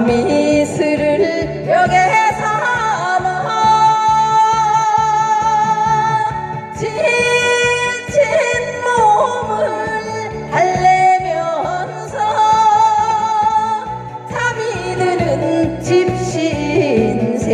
밤이 스를 벽에 삼아 지친 몸을 달래면서 잠이 드는 집신세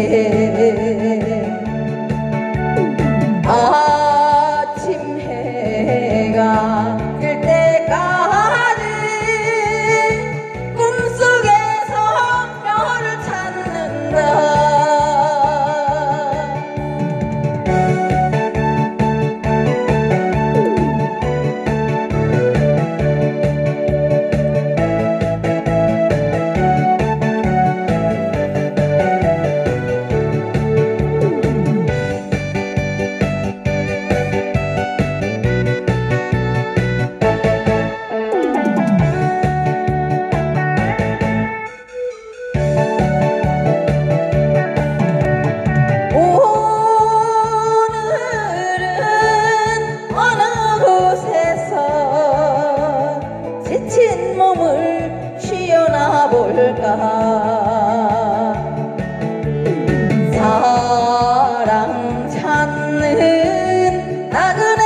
나그네.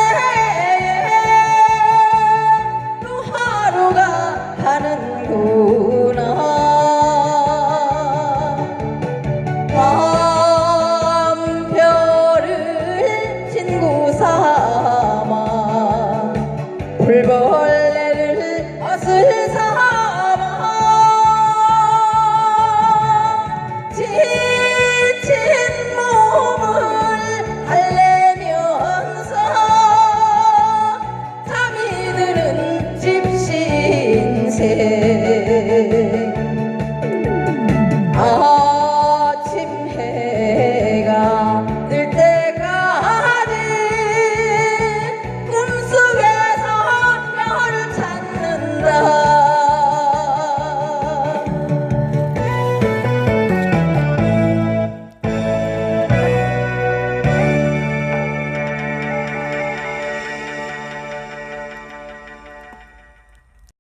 또 하루가 가는구나. 밤별을 친구 삼아 불벌